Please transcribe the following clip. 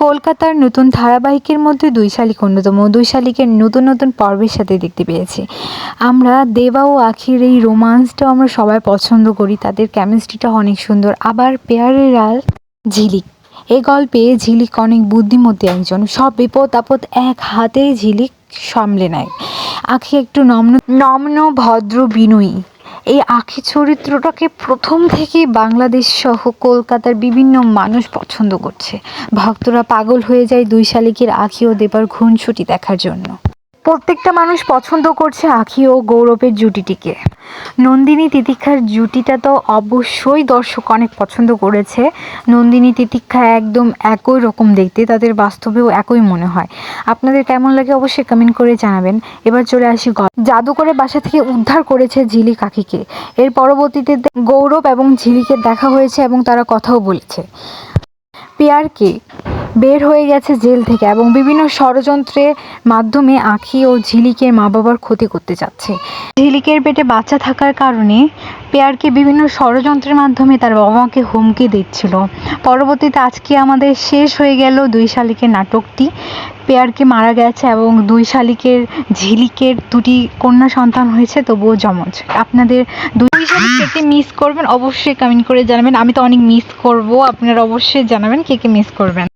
কলকাতার নতুন ধারাবাহিকের মধ্যে দুই শালিক, অন্যতম দুই শালিকের নতুন নতুন পর্বের সাথে দেখতে পেয়েছি। আমরা দেবা ও আখির এই রোমান্সটাও আমরা সবাই পছন্দ করি, তাদের কেমিস্ট্রিটা অনেক সুন্দর। আবার পেয়ারের আল ঝিলিক, এই গল্পে ঝিলিক অনেক বুদ্ধিমতী একজন। সব বিপদ আপদ এক হাতেই ঝিলিক সামলে নেয়। আখি একটু নম্ন নম্ন, ভদ্র, বিনয়ী। এই আখি চরিত্রটাকে প্রথম থেকেই বাংলাদেশ সহ কলকাতার বিভিন্ন মানুষ পছন্দ করছে। ভক্তরা পাগল হয়ে যায় দুই শালিকের আখি ও দেবার খুনসুটি দেখার জন্য। প্রত্যেকটা মানুষ পছন্দ করছে আখি ও গৌরবের জুটিটিকে। নন্দিনী তিতিক্ষার জুটিটা তো অবশ্যই দর্শক অনেক পছন্দ করেছে। নন্দিনী তিতিক্ষা একদম একই রকম দেখতে, তাদের বাস্তবেও একই মনে হয়। আপনাদের কেমন লাগে অবশ্যই কমেন্ট করে জানাবেন। এবার চলে আসি গল্প জাদুকরে বাসা থেকে উদ্ধার করেছে ঝিলিক আখিকে এর পরবর্তীতে গৌরব এবং ঝিলিকের দেখা হয়েছে এবং তারা কথাও বলেছে। পেয়ারকে বের হয়ে গেছে জেল থেকে এবং বিভিন্ন ষড়যন্ত্রের মাধ্যমে আখি ও ঝিলিকের মা বাবার ক্ষতি করতে যাচ্ছে। ঝিলিকের পেটে বাচ্চা থাকার কারণে পেয়ারকে বিভিন্ন ষড়যন্ত্রের মাধ্যমে তার বাবা মাকে হুমকি দিচ্ছিল। পরবর্তীতে আজকে আমাদের শেষ হয়ে গেল দুই শালিকের নাটকটি। পেয়ারকে মারা গেছে এবং দুই শালিকের ঝিলিকের দুটি কন্যা সন্তান হয়েছে, তবুও জমজ আপনাদের দুই শালিক মিস করবেন অবশ্যই কমেন্ট করে জানাবেন। আমি তো অনেক মিস করব, আপনারা অবশ্যই জানাবেন কে কে মিস করবেন।